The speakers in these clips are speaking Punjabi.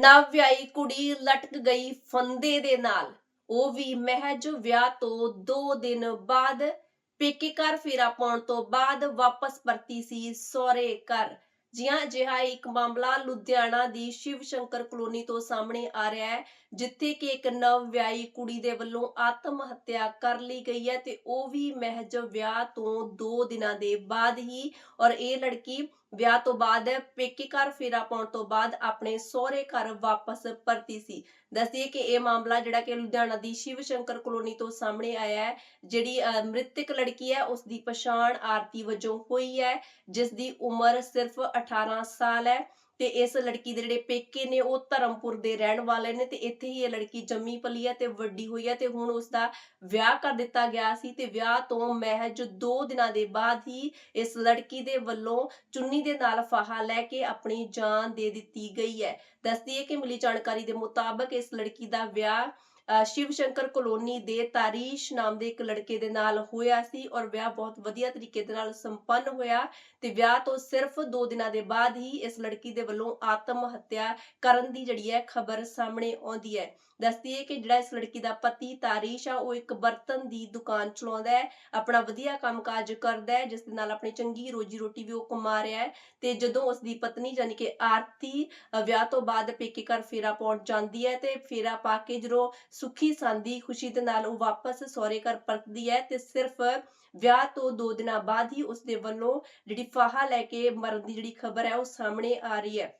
ਨਵ ਵਿਆਹੀ ਕੁੜੀ ਲਟਕ ਗਈ ਫੰਦੇ ਦੇ ਨਾਲ। ਉਹ ਵੀ ਮਹਿਜ ਵਿਆਹ ਤੋਂ 2 ਦਿਨ ਬਾਅਦ, ਪੇਕੇ ਘਰ ਫੇਰਾ ਪਾਉਣ ਤੋਂ ਬਾਅਦ ਵਾਪਸ ਪਰਤੀ ਸੀ ਸਹੁਰੇ ਘਰ। ਜਿਹਾਂ ਅਜਿਹਾ ਇੱਕ ਮਾਮਲਾ ਲੁਧਿਆਣਾ ਦੀ ਸ਼ਿਵ ਸ਼ੰਕਰ ਕਲੋਨੀ ਤੋਂ ਸਾਹਮਣੇ ਆ ਰਿਹਾ ਹੈ, ਜਿੱਥੇ ਕਿ ਇੱਕ ਨਵ ਵਿਆਹੀ ਕੁੜੀ ਦੇ ਵੱਲੋਂ ਆਤਮ ਹੱਤਿਆ ਕਰ ਲਈ ਗਈ ਹੈ ਤੇ ਉਹ ਵੀ ਮਹਿਜ ਵਿਆਹ ਤੋਂ 2 ਦਿਨਾਂ ਦੇ ਬਾਅਦ ਹੀ ਔਰ ਇਹ ਲੜਕੀ ਵਿਆਹ ਤੋਂ ਬਾਅਦ ਪੇਕੇ ਘਰ ਫੇਰਾ ਪਾਉਣ ਤੋਂ ਬਾਅਦ ਆਪਣੇ ਸਹੁਰੇ ਘਰ ਵਾਪਸ ਪਰਤੀ ਸੀ। ਦੱਸਦੀਏ ਕਿ ਇਹ ਮਾਮਲਾ ਜਿਹੜਾ ਕਿ ਲੁਧਿਆਣਾ ਦੀ ਸ਼ਿਵ ਸ਼ੰਕਰ ਕਲੋਨੀ ਤੋਂ ਸਾਹਮਣੇ ਆਇਆ ਹੈ ਜਿਹੜੀ ਅਹ, ਮ੍ਰਿਤਕ ਲੜਕੀ ਹੈ ਉਸ ਦੀ ਪਛਾਣ ਆਰਤੀ ਵਜੋਂ ਹੋਈ ਹੈ ਜਿਸ ਦੀ ਉਮਰ ਸਿਰਫ 18 ਸਾਲ ਹੈ। ਤੇ ਇਸ ਲੜਕੀ ਦੇ ਜਿਹੜੇ ਪੇਕੇ ਨੇ, ਉਹ ਧਰਮਪੁਰ ਦੇ ਰਹਿਣ ਵਾਲੇ ਨੇ ਤੇ ਇੱਥੇ ਹੀ ਇਹ ਲੜਕੀ ਜੰਮੀ ਪਲੀ ਹੈ ਤੇ ਵੱਡੀ ਹੋਈ ਹੈ ਤੇ ਹੁਣ ਉਸ ਦਾ ਵਿਆਹ ਕਰ ਦਿੱਤਾ ਗਿਆ ਸੀ ਤੇ ਵਿਆਹ ਤੋਂ ਮਹਿਜ 2 ਦਿਨਾਂ ਦੇ ਬਾਅਦ ਹੀ ਇਸ ਲੜਕੀ ਦੇ ਵੱਲੋਂ ਚੁੰਨੀ ਦੇ ਨਾਲ ਫਾਹਾ ਲੈ ਕੇ ਆਪਣੀ ਜਾਨ ਦੇ ਦਿੱਤੀ ਗਈ ਹੈ। ਦੱਸਦੀ ਹੈ ਕਿ ਮਿਲੀ ਜਾਣਕਾਰੀ ਦੇ ਮੁਤਾਬਕ ਇਸ ਲੜਕੀ ਦਾ ਵਿਆਹ ਸ਼ਿਵ ਸ਼ੰਕਰ ਕਲੋਨੀ ਦੇ ਤਾਰੀਸ਼ ਨਾਮ ਦੇ ਇੱਕ ਲੜਕੇ ਦੇ ਨਾਲ ਹੋਇਆ ਸੀ ਔਰ ਵਿਆਹ ਬਹੁਤ ਵਧੀਆ ਤਰੀਕੇ ਦੇ ਨਾਲ ਸੰਪੰਨ ਹੋਇਆ ਤੇ ਵਿਆਹ ਤੋਂ ਸਿਰਫ 2 ਦਿਨਾਂ ਦੇ ਬਾਅਦ ਹੀ ਇਸ ਲੜਕੀ ਦੇ ਵੱਲੋਂ ਆਤਮ ਹੱਤਿਆ ਕਰਨ ਦੀ ਜਿਹੜੀ ਹੈ ਖਬਰ ਸਾਹਮਣੇ ਆਉਂਦੀ ਹੈ। ਦੱਸਦੀ ਹੈ ਕਿ ਜਿਹੜਾ ਇਸ ਲੜਕੀ ਦਾ ਪਤੀ ਤਾਰੀਸ਼ ਆ, ਉਹ ਇੱਕ ਬਰਤਨ ਦੀ ਦੁਕਾਨ ਚਲਾਉਂਦਾ ਹੈ, ਆਪਣਾ ਵਧੀਆ ਕੰਮਕਾਜ ਕਰਦਾ ਹੈ, ਜਿਸ ਦੇ ਨਾਲ ਆਪਣੀ ਚੰਗੀ ਰੋਜੀ ਰੋਟੀ ਵੀ ਉਹ ਕਮਾ ਰਿਹਾ ਹੈ ਤੇ ਜਦੋਂ ਉਸ ਦੀ ਪਤਨੀ ਯਾਨੀ ਕਿ ਆਰਤੀ ਵਿਆਹ ਤੋਂ ਬਾਅਦ ਪੇਕੇ ਘਰ ਫੇਰਾ ਪਾਉਣ ਜਾਂਦੀ ਹੈ ਤੇ ਫੇਰਾ ਪਾ ਕੇ ਜਦੋਂ ਸੁਖੀ ਸਾਂਦੀ ਖੁਸ਼ੀ ਦੇ ਨਾਲ ਉਹ ਵਾਪਸ ਸਹੁਰੇ ਘਰ ਪਰਤਦੀ ਹੈ ਤੇ ਸਿਰਫ ਵਿਆਹ ਤੋਂ 2 ਦਿਨਾਂ ਬਾਅਦ ਹੀ ਉਸ ਦੇ ਵੱਲੋਂ ਜਿਹੜੀ ਫਾਹਾ ਲੈ ਕੇ ਮਰਨ ਦੀ ਜਿਹੜੀ ਖਬਰ ਹੈ ਉਹ ਸਾਹਮਣੇ ਆ ਰਹੀ ਹੈ।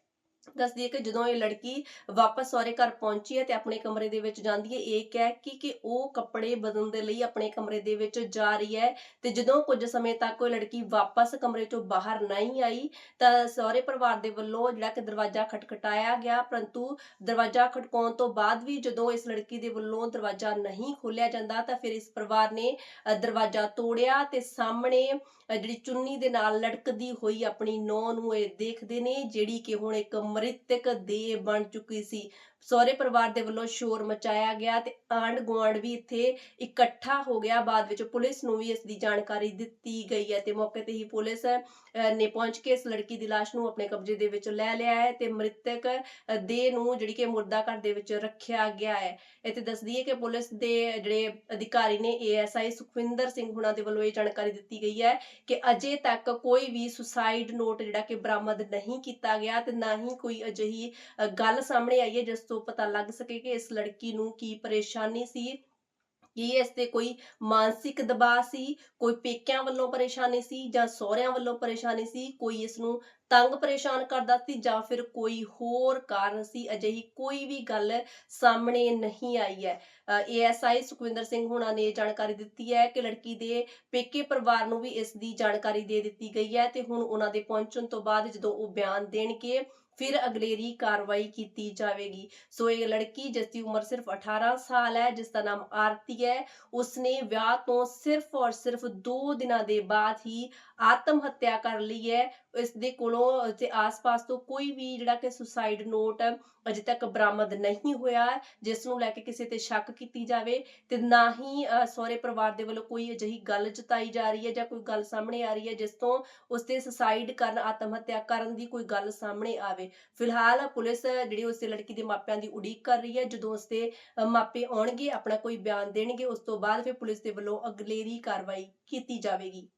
ਦੱਸਦੀ ਹੈ ਕਿ ਜਦੋਂ ਇਹ ਲੜਕੀ ਵਾਪਸ ਸਹੁਰੇ ਘਰ ਪਹੁੰਚੀ ਹੈ ਤੇ ਆਪਣੇ ਕਮਰੇ ਦੇ ਵਿੱਚ ਜਾਂਦੀ ਹੈ, ਇਹ ਕਹਿ ਕੇ ਕਿ ਉਹ ਕੱਪੜੇ ਬਦਲਣ ਦੇ ਲਈ ਆਪਣੇ ਕਮਰੇ ਦੇ ਵਿੱਚ ਜਾ ਰਹੀ ਹੈ ਤੇ ਜਦੋਂ ਕੁਝ ਸਮੇਂ ਤੱਕ ਉਹ ਲੜਕੀ ਵਾਪਸ ਕਮਰੇ ਚੋਂ ਬਾਹਰ ਨਹੀਂ ਆਈ ਤਾਂ ਸਹੁਰੇ ਪਰਿਵਾਰ ਦੇ ਵੱਲੋਂ ਜਿਹੜਾ ਕਿ ਦਰਵਾਜ਼ਾ ਖਟਖਟਾਇਆ ਗਿਆ, ਪਰੰਤੂ ਦਰਵਾਜ਼ਾ ਖਟਕਾਉਣ ਤੋਂ ਬਾਅਦ ਵੀ ਜਦੋਂ ਇਸ ਲੜਕੀ ਦੇ ਵੱਲੋਂ ਦਰਵਾਜ਼ਾ ਨਹੀਂ ਖੋਲਿਆ ਜਾਂਦਾ ਤਾਂ ਫਿਰ ਇਸ ਪਰਿਵਾਰ ਨੇ ਦਰਵਾਜ਼ਾ ਤੋੜਿਆ ਤੇ ਸਾਹਮਣੇ ਜਿਹੜੀ ਚੁੰਨੀ ਦੇ ਨਾਲ ਲਟਕਦੀ ਹੋਈ ਆਪਣੀ ਨੌਂ ਨੂੰ ਇਹ ਦੇਖਦੇ ਨੇ, ਜਿਹੜੀ ਕਿ ਹੁਣ ਇੱਕ ਮ੍ਰਿਤਕ ਦੇਹ ਬਣ ਚੁੱਕੀ ਸੀ। ਸਹੁਰੇ ਪਰਿਵਾਰ ਦੇ ਵੱਲੋਂ ਸ਼ੋਰ ਮਚਾਇਆ ਗਿਆ ਤੇ ਆਂਢ ਗੁਆਂਢ ਵੀ ਇੱਥੇ ਇਕੱਠਾ ਹੋ ਗਿਆ। ਬਾਅਦ ਵਿੱਚ ਪੁਲਿਸ ਨੂੰ ਵੀ ਇਸ ਦੀ ਜਾਣਕਾਰੀ ਦਿੱਤੀ ਗਈ ਹੈ ਤੇ ਮੌਕੇ ਤੇ ਹੀ ਪੁਲਿਸ ਨੇ ਪਹੁੰਚ ਕੇ ਇਸ ਲੜਕੀ ਦੀ ਲਾਸ਼ ਨੂੰ ਆਪਣੇ ਕਬਜ਼ੇ ਦੇ ਵਿੱਚ ਲੈ ਲਿਆ ਹੈ ਤੇ ਮ੍ਰਿਤਕ ਅ, ਨੂੰ ਜਿਹੜੀ ਕਿ ਮੁਰਦਾ ਘਰ ਦੇ ਵਿੱਚ ਰੱਖਿਆ ਗਿਆ ਹੈ। ਇੱਥੇ ਦੱਸਦੀ ਹੈ ਕਿ ਪੁਲਿਸ ਦੇ ਜਿਹੜੇ ਅਧਿਕਾਰੀ ਨੇ ਏਐਸਆਈ ਸੁਖਵਿੰਦਰ ਸਿੰਘ ਹੁਣਾ ਦੇ ਵੱਲੋਂ ਇਹ ਜਾਣਕਾਰੀ ਦਿੱਤੀ ਗਈ ਹੈ ਕਿ ਅਜੇ ਤੱਕ ਕੋਈ ਵੀ ਸੁਸਾਈਡ ਨੋਟ ਜਿਹੜਾ ਕਿ ਬਰਾਮਦ ਨਹੀਂ ਕੀਤਾ ਗਿਆ ਤੇ ਨਾ ਹੀ ਕੋਈ ਅਜਿਹੀ ਗੱਲ ਸਾਹਮਣੇ ਆਈ ਹੈ ਜਿਸ ਤੋਂ ਪਤਾ ਲੱਗ ਸਕੇ ਕਿ ਇਸ ਲੜਕੀ ਨੂੰ ਕੀ ਪਰੇਸ਼ਾਨੀ ਸੀ, ਕੀ ਇਸ ਤੇ ਕੋਈ ਮਾਨਸਿਕ ਦਬਾਅ ਸੀ, ਕੋਈ ਪੇਕਿਆਂ ਵੱਲੋਂ ਪਰੇਸ਼ਾਨੀ ਸੀ ਜਾਂ ਸਹੁਰਿਆਂ ਵੱਲੋਂ ਪਰੇਸ਼ਾਨੀ ਸੀ, ਕੋਈ ਇਸ ਨੂੰ ਤੰਗ ਪਰੇਸ਼ਾਨ ਕਰਦਾ ਸੀ ਜਾਂ ਫਿਰ ਕੋਈ ਹੋਰ ਕਾਰਨ ਸੀ, ਅਜਿਹੀ ਕੋਈ ਵੀ ਗੱਲ ਸਾਹਮਣੇ ਨਹੀਂ ਆਈ ਹੈ। ਏਐਸਆਈ ਸੁਖਵਿੰਦਰ ਸਿੰਘ ਹੁਣਾਂ ਨੇ ਜਾਣਕਾਰੀ ਦਿੱਤੀ ਹੈ ਕਿ ਲੜਕੀ ਦੇ ਪੇਕੇ ਪਰਿਵਾਰ ਨੂੰ ਵੀ ਇਸ ਦੀ ਜਾਣਕਾਰੀ ਦੇ ਦਿੱਤੀ ਗਈ ਹੈ ਤੇ ਹੁਣ ਉਹਨਾਂ ਦੇ ਪਹੁੰਚਣ ਤੋਂ ਬਾਅਦ ਜਦੋਂ ਉਹ ਬਿਆਨ ਦੇਣਗੇ ਫਿਰ ਅਗਲੇਰੀ ਕਾਰਵਾਈ ਕੀਤੀ ਜਾਵੇਗੀ। ਸੋ ਇਹ ਲੜਕੀ ਜਿਸ ਦੀ ਉਮਰ ਸਿਰਫ 18 ਸਾਲ ਹੈ ਜਿਸ ਦਾ ਨਾਮ ਆਰਤੀ ਹੈ ਉਸਨੇ ਵਿਆਹ ਤੋਂ ਸਿਰਫ ਔਰ ਸਿਰਫ 2 ਦਿਨਾਂ ਦੇ ਬਾਅਦ ਹੀ ਆਤਮ ਹੱਤਿਆ ਕਰ ਲਈ ਹੈ। ਇਸ ਦੇ ਕੋਲੋਂ ਤੇ ਆਸ-ਪਾਸ ਤੋਂ ਕੋਈ ਵੀ ਜਿਹੜਾ ਕਿ ਸੁਸਾਈਡ ਨੋਟ ਅਜੇ ਤੱਕ ਬਰਾਮਦ ਨਹੀਂ ਹੋਇਆ ਹੈ, ਜਿਸ ਨੂੰ ਲੈ ਕੇ ਕਿਸੇ ਤੇ ਸ਼ੱਕ ਕੀਤੀ ਜਾਵੇ ਤੇ ਨਾ ਹੀ ਸਹੁਰੇ ਪਰਿਵਾਰ ਦੇ ਵੱਲੋਂ ਕੋਈ ਅਜਿਹੀ ਗੱਲ ਜਤਾਈ ਜਾ ਰਹੀ ਹੈ ਜਾਂ ਕੋਈ ਗੱਲ ਸਾਹਮਣੇ ਆ ਰਹੀ ਹੈ ਜਿਸ ਤੋਂ ਉਸ ਤੇ ਸੁਸਾਈਡ ਕਰਨ ਆਤਮ ਹੱਤਿਆ ਕਰਨ ਦੀ ਕੋਈ ਗੱਲ ਸਾਹਮਣੇ ਆਵੇ। ਫਿਲਹਾਲ ਪੁਲਿਸ ਜਿਹੜੀ ਉਸ ਲੜਕੀ ਦੇ ਮਾਪਿਆਂ ਦੀ ਉਡੀਕ ਕਰ ਰਹੀ ਹੈ। ਜਦੋਂ ਉਸ ਦੇ ਮਾਪੇ ਆਉਣਗੇ, ਆਪਣਾ ਕੋਈ ਬਿਆਨ ਦੇਣਗੇ, ਉਸ ਤੋਂ ਬਾਅਦ ਫਿਰ ਪੁਲਿਸ ਦੇ ਵੱਲੋਂ ਅਗਲੇਰੀ ਕਾਰਵਾਈ ਕੀਤੀ ਜਾਵੇਗੀ।